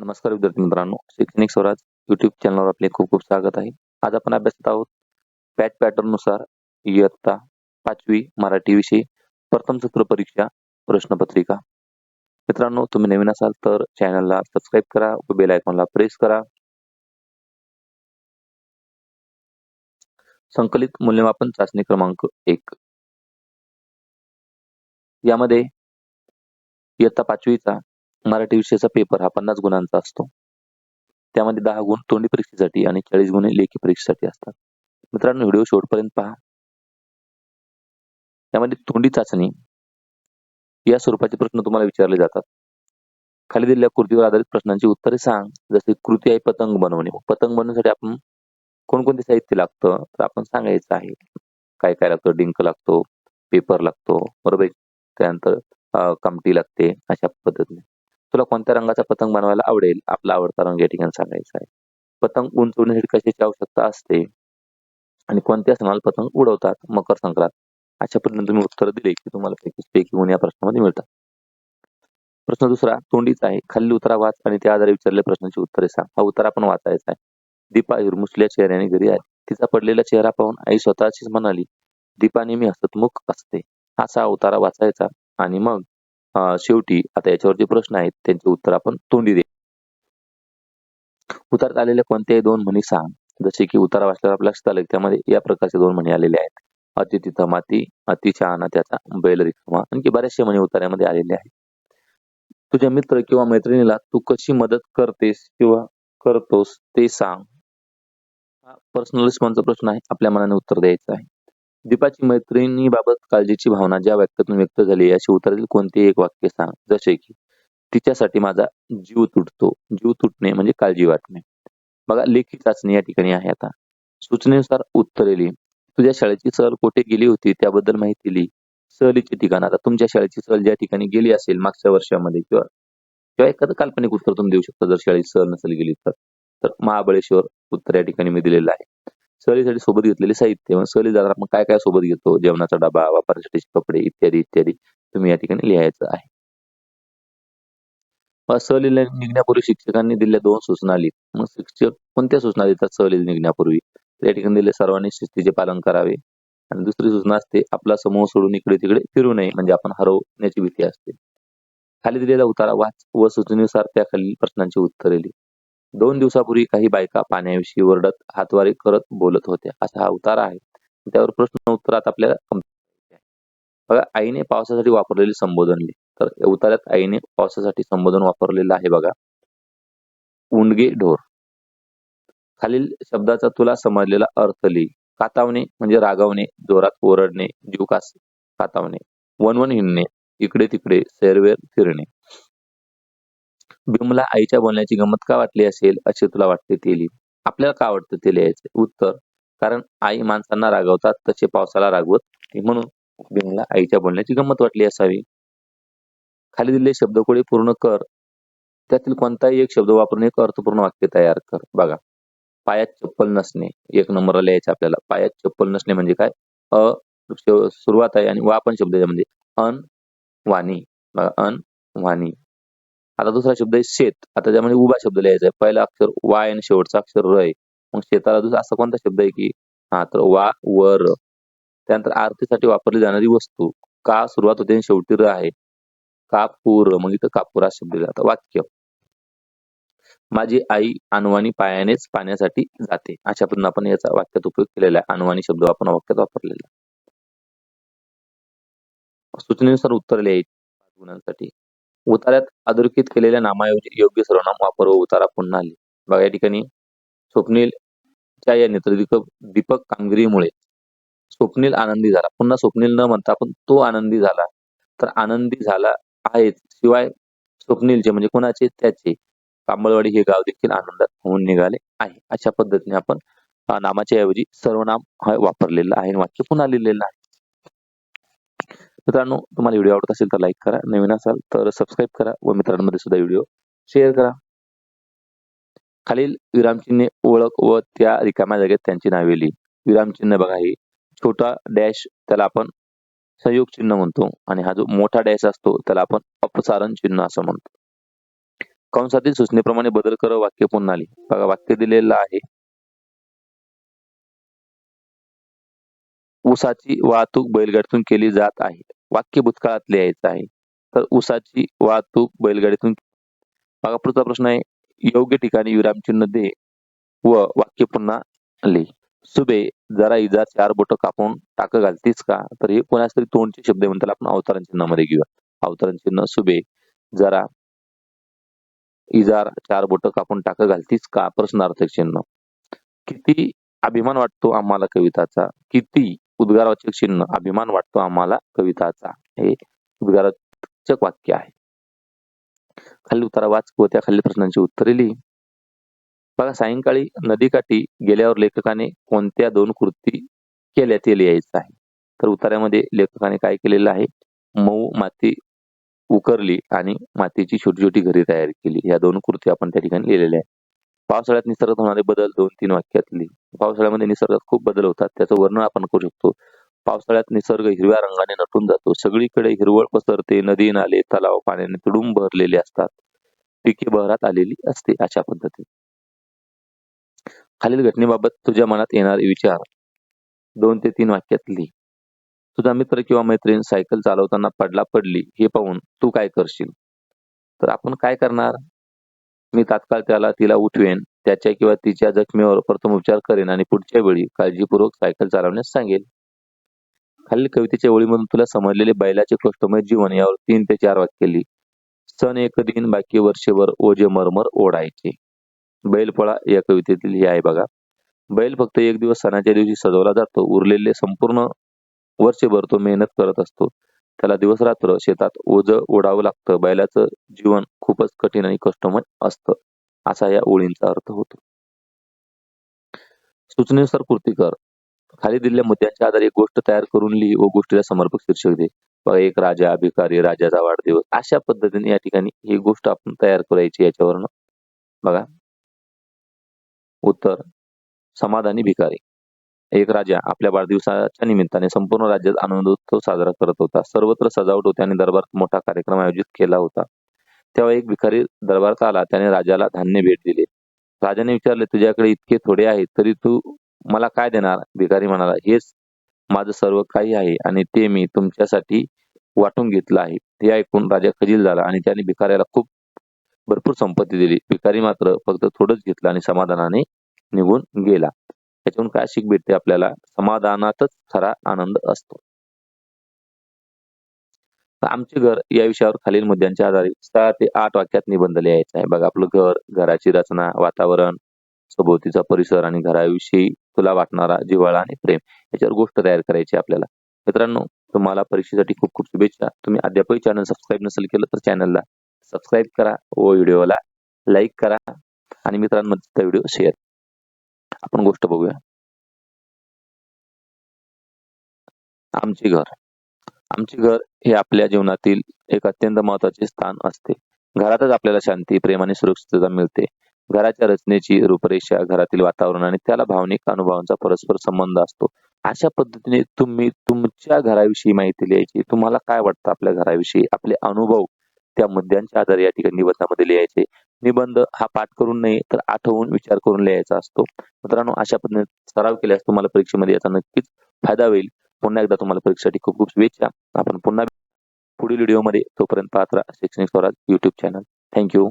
नमस्कार विद्यार्थी मित्रांनो शैक्षणिक स्वराज युट्यूब चॅनलवर आपले खूप खूप स्वागत आहे. आज आपण अभ्यासत आहोत पॅच पॅटर्ननुसार इयत्ता पाचवी मराठी विषयी प्रथम सत्र परीक्षा प्रश्नपत्रिका. मित्रांनो तुम्ही नवीन असाल तर चॅनलला सबस्क्राईब करा व बेल आयकॉनला प्रेस करा. संकलित मूल्यमापन चाचणी क्रमांक एक. यामध्ये इयत्ता पाचवीचा मराठी विषयाचा पेपर हा पन्नास गुणांचा असतो. त्यामध्ये दहा गुण तोंडी परीक्षेसाठी आणि चाळीस गुण लेखी परीक्षेसाठी असतात. मित्रांनो व्हिडिओ शेवटपर्यंत पहा. त्यामध्ये तोंडी चाचणी या स्वरूपाचे प्रश्न तुम्हाला विचारले जातात. खाली दिलेल्या कृतीवर आधारित प्रश्नांची उत्तरे सांग. जसे कृती आहे पतंग बनवणे. पतंग बनवण्यासाठी आपण कोणकोणते साहित्य लागतं? तर आपण सांगायचं आहे. काय काय लागतं? डिंक लागतो पेपर लागतो. बरोबर त्यानंतर कामटी लागते अशा पद्धतीने. तुला कोणत्या रंगाचा पतंग बनवायला आवडेल? आपला आवडता रंग या ठिकाणी सांगायचा आहे. पतंग उंचवण्यासाठी कशाची आवश्यकता असते? आणि कोणत्या सणाला पतंग उडवतात? मकर संक्रांत. अशा पद्धतीने तुम्ही उत्तर दिले की तुम्हाला पैकी गुण या प्रश्नामध्ये मिळतात. प्रश्न दुसरा तोंडीचा आहे. खाली उतरा वाच आणि त्या आधारे विचारलेल्या प्रश्नाची उत्तरे सांग. हा उतारा पण वाचायचा आहे. दीपा हिरमुसल्या चेहऱ्याने घरी आली. तिचा पडलेला चेहरा पाहून आई स्वतःचीच म्हणाली दीपा नेहमी हसतमुख असते. असा उतारा वाचायचा आणि मग शेवटी आता याच्यावर जे प्रश्न आहेत त्यांचे उत्तर आपण तोंडी दे. उतारात आलेल्या कोणत्याही दोन म्हणी सांग. जसे की उतारा वाचल्यावर आपल्या लक्षात आलं त्यामध्ये या प्रकारचे दोन म्हणी आलेले आहेत. अतिथी माती अतिशहाना त्याचा बैल रिकामा आणखी बऱ्याचशा म्हणी उतार्यामध्ये आलेले आहेत. तुझ्या मित्र किंवा मैत्रिणीला तू कशी मदत करतेस किंवा करतोस ते सांग. हा पर्सनल रिस्पॉन्सचा प्रश्न आहे. आपल्या मनाने उत्तर द्यायचं आहे. दीपाची मैत्रिणीबाबत काळजीची भावना ज्या वाक्यातून व्यक्त झाली याची उत्तरातील कोणतेही एक वाक्य सांग. जसे की तिच्यासाठी माझा जीव तुटतो. जीव तुटणे म्हणजे काळजी वाटणे. बघा लेखी चाचणी या ठिकाणी आहे आता. सूचनेनुसार उत्तरे लिही तुझ्या शाळेची सहल कुठे गेली होती? त्याबद्दल माहिती लिही. सहलीचे ठिकाण. आता तुमच्या शाळेची सहल ज्या ठिकाणी गेली असेल मागच्या वर्षामध्ये किंवा किंवा एखादं काल्पनिक उत्तर तुम्ही देऊ शकता जर शाळेची सहल नसेल गेली तर. तर महाबळेश्वर उत्तर या ठिकाणी मी दिलेलं आहे. सहलीसाठी सोबत घेतलेले साहित्य मग सहली जाताना आपण काय काय सोबत घेतो? जेवणाचा डबा वापरण्यासाठी कपडे इत्यादी इत्यादी. तुम्ही या ठिकाणी लिहायचं आहे. सहलीला निघण्यापूर्वी शिक्षकांनी दिलेल्या दोन सूचना लिहित मग शिक्षक कोणत्या सूचना देतात सहलीला निघण्यापूर्वी? या ठिकाणी दिले सर्वांनी शिस्तीचे पालन करावे. आणि दुसरी सूचना असते आपला समूह सोडून इकडे तिकडे फिरू नये म्हणजे आपण हरवण्याची भीती असते. खाली दिलेला उतारा वाच व सूचनेनुसार त्या खालील प्रश्नांची उत्तरे लिही. दोन दिवसापूर्वी काही बायका पाण्याविषयी वरडत हातवारी करत बोलत होत्या. असा हा उतारा आहे. त्यावर प्रश्न उत्तरात आपल्याला बघा आईने पावसासाठी वापरलेले संबोधन लिहि तर उतार्यात आईने पावसासाठी संबोधन वापरलेलं आहे बघा. उंडगे ढोर. खालील शब्दाचा तुला समजलेला अर्थ लिहि. कातावणे म्हणजे रागावणे जोरात ओरडणे जीवकास कातावणे. वनवन हिंडणे इकडे तिकडे सैरवेर फिरणे. बिमला आईच्या बोलण्याची गंमत का वाटली असेल असे तुला वाटते ते लिहि आपल्याला का वाटतं ते लिहायचे उत्तर कारण आई माणसांना रागवतात तसे पावसाला रागवत म्हणून बिमला आईच्या बोलण्याची गंमत वाटली असावी. खाली दिलेले शब्दकोळी पूर्ण कर. त्यातील कोणताही एक शब्द वापरून एक अर्थपूर्ण वाक्य तयार कर. बघा. पायात चप्पल नसणे. एक नंबर लिहायचे आपल्याला. पायात चप्पल नसणे म्हणजे काय? अ सुरुवात आहे आणि वा पण शब्द म्हणजे अन वाणी. अन वाणी. आता दुसरा शब्द आहे शेत. आता त्यामध्ये उभा शब्द लिहायचा आहे. पहिला अक्षर वा आणि शेवटचा अक्षर र आहे. मग शेताला दुसरा असा कोणता शब्द आहे की? हा तर वा वर. त्यानंतर आरतीसाठी वापरली जाणारी वस्तू. का सुरुवात होते आणि शेवटी र आहे. कापूर. मग इथं कापूर हा शब्द लिहिला वाक्य. माझी आई अनवाणी पायानेच पाण्यासाठी जाते. अशा पद्धतीने आपण याचा वाक्यात उपयोग केलेला आहे. अनवाणी शब्द आपण वाक्यात वापरलेला सूचनेनुसार उत्तर लिहायची. गुणांसाठी. उतार्यात अधोरेखित केलेल्या नामाऐवजी योग्य सर्वनाम वापर व उतारा पुन्हा लिहि बघा या ठिकाणी स्वप्नीलच्या या नेतृत्व दीपक कामगिरीमुळे स्वप्नील आनंदी झाला. पुन्हा स्वप्नील न म्हणता आपण तो आनंदी झाला. तर आनंदी झाला आहेच. शिवाय स्वप्नीलचे म्हणजे कोणाचे? त्याचे. कांबळवाडी हे गाव देखील आनंदात होऊन निघाले आहे. अशा पद्धतीने आपण नामाच्या ऐवजी सर्वनाम वापरलेलं आहे वाक्य पुन्हा लिहिलेलं आहे. मित्रांनो तुम्हाला व्हिडिओ आवडत असेल तर लाईक करा. नवीन असाल तर सबस्क्राईब करा व मित्रांमध्ये सुद्धा व्हिडिओ शेअर करा. खालील विरामचिन्हे ओळख व त्या रिकाम्या जागेत त्यांची नावे लिही. विरामचिन्ह बघा हे. छोटा डॅश त्याला आपण संयोग चिन्ह म्हणतो आणि हा जो मोठा डॅश असतो त्याला आपण अपसारण चिन्ह असं म्हणतो. कंसातील सूचनेप्रमाणे बदल कर वाक्य पुन्हा लिही. बघा वाक्य दिलेलं आहे. ऊसाची वाहतूक बैलगाडीतून केली जात आहे. वाक्य भूतकाळात लिहायचं आहे. तर उसाची वाहतूक बैलगाडीतून बघा पुढचा प्रश्न आहे. योग्य ठिकाणी विरामचिन्ह दे व वाक्य पुन्हा लिही. सुबे जरा इजा चार बोट कापून टाक घालतीस का? तर हे कोणाच तरी तोंडचे शब्द म्हणतात आपण अवतरण चिन्हामध्ये घेऊया. अवतरण चिन्ह सुबे जरा इजार चार बोट कापून टाक घालतीस का? प्रश्नार्थक चिन्ह. किती अभिमान वाटतो आम्हाला कविताचा. किती उद्गारवाचक चिन्ह अभिमान वाटतो आम्हाला कविताचा. हे उद्गारवाचक वाक्य आहे. खाली उतारा वाच व त्या खाली प्रश्नांची उत्तरे लिही. बघा सायंकाळी नदीकाठी गेल्यावर लेखकाने कोणत्या दोन कृती केल्या ते लिहायचं आहे? तर उतार्यामध्ये लेखकाने काय केलेलं आहे? मऊ माती उकरली आणि मातीची छोटी छोटी घरे तयार केली. या दोन कृती आपण त्या ठिकाणी लिहिलेल्या आहेत. पावसाळ्यात निसर्गात होणारे बदल दोन तीन वाक्यातली. पावसाळ्यामध्ये निसर्गात खूप बदल होतात त्याचं वर्णन आपण करू शकतो. पावसाळ्यात निसर्ग हिरव्या रंगाने नटून जातो. सगळीकडे हिरवळ पसरते नदी नाले तलाव पाण्याने तुडूंब भरलेले असतात. पिके बहरात आलेली असते अशा पद्धतीने. खालील घटनेबाबत तुझ्या मनात येणारे विचार. दोन ते तीन वाक्यातली. तुझा मित्र किंवा मैत्रीण सायकल चालवताना पडला पडली हे पाहून तू काय करशील? तर आपण काय करणार? मी तात्काळ त्याला तिला उठवेन त्याच्या किंवा तिच्या जखमीवर प्रथम उपचार करेन आणि पुढच्या वेळी काळजीपूर्वक सायकल चालवण्यास सांगेन खालील कवितेच्या ओळीमधून तुला समजलेले बैलाचे कष्टमय जीवन यावर तीन ते चार वाक्य लिही. सण एक दिन बाकी वर्षभर ओझे मरमर ओढायचे. बैलपळा या कवितेतील हे आहे बघा. बैल फक्त एक दिवस सणाच्या दिवशी सजवला जातो. उरलेले संपूर्ण वर्षभर तो मेहनत करत असतो. त्याला दिवस रात्र शेतात ओझ ओढावं लागतं. बैलाचं जीवन खूपच कठीण आणि कष्टमय असतं. असा या ओळींचा अर्थ होतो. सूचनेनुसार कृती कर खाली दिलेल्या मुद्द्यांच्या आधारे एक गोष्ट तयार करून लिही व गोष्टीला समर्पक शीर्षक दे. बघा एक राजा भिकारी राजाचा वाढदिवस. अशा पद्धतीने या ठिकाणी ही गोष्ट आपण तयार करायची याच्यावरनं. बघा. उत्तर. समाधानी भिकारी. एक राजा आपल्या वाढदिवसाच्या निमित्ताने संपूर्ण राज्यात आनंदोत्सव साजरा करत होता. सर्वत्र सजावट होती आणि दरबारात मोठा कार्यक्रम आयोजित केला होता. तेव्हा एक भिकारी दरबारात आला. त्याने राजाला धान्य भेट दिले. राजाने विचारले तुझ्याकडे इतके थोडे आहे तरी तू मला काय देणार? भिकारी म्हणाला हेच माझं सर्व काही आहे आणि ते मी तुमच्यासाठी वाटून घेतलं आहे. हे ऐकून राजा खजील झाला आणि त्याने भिकाऱ्याला खूप भरपूर संपत्ती दिली. भिकारी मात्र फक्त थोडंच घेतलं आणि समाधानाने निघून गेला. त्याच्यातून काय शिक भेटते आपल्याला? समाधानातच खरा आनंद असतो. आमचे घर या विषयावर खालील मुद्द्यांच्या आधारे सहा ते आठ वाक्यात निबंध लिहायचा आहे. बघा आपलं घर घराची रचना वातावरण सभोवतीचा परिसर आणि घराविषयी तुला वाटणारा जिव्हाळा आणि प्रेम याच्यावर गोष्ट तयार करायची आपल्याला. मित्रांनो तुम्हाला परीक्षेसाठी खूप खूप शुभेच्छा. तुम्ही अद्यापही चॅनल सबस्क्राईब नसेल केलं तर चॅनलला सबस्क्राईब करा व व्हिडिओला लाईक करा. आणि मित्रांमध्ये व्हिडिओ शेअर आपण गोष्ट बघूया. आमचे घर. आमचे घर हे आपल्या जीवनातील एक अत्यंत महत्त्वाचे स्थान असते. घरातच आपल्याला शांती प्रेम आणि सुरक्षितता मिळते. घराच्या रचनेची रूपरेषा घरातील वातावरण आणि त्याला भावनिक अनुभवांचा परस्पर संबंध असतो. अशा पद्धतीने तुम्ही तुमच्या घराविषयी माहिती लिहायची तुम्हाला काय वाटतं आपल्या घराविषयी? आपले अनुभव त्या मुद्द्यांच्या आधारे या ठिकाणी निबंधामध्ये लिहायचे. निबंध हा पाठ करून नाही तर आठवून विचार करून लिहायचा असतो. मित्रांनो अशा पद्धतीने सराव केल्यास तुम्हाला परीक्षेमध्ये याचा नक्कीच फायदा होईल. पुन्हा एकदा तुम्हाला परीक्षेसाठी खूप खूप शुभेच्छा. आपण पुन्हा पुढील व्हिडिओमध्ये तोपर्यंत पाहत राहा शैक्षणिक स्वराज युट्यूब चॅनल थँक्यू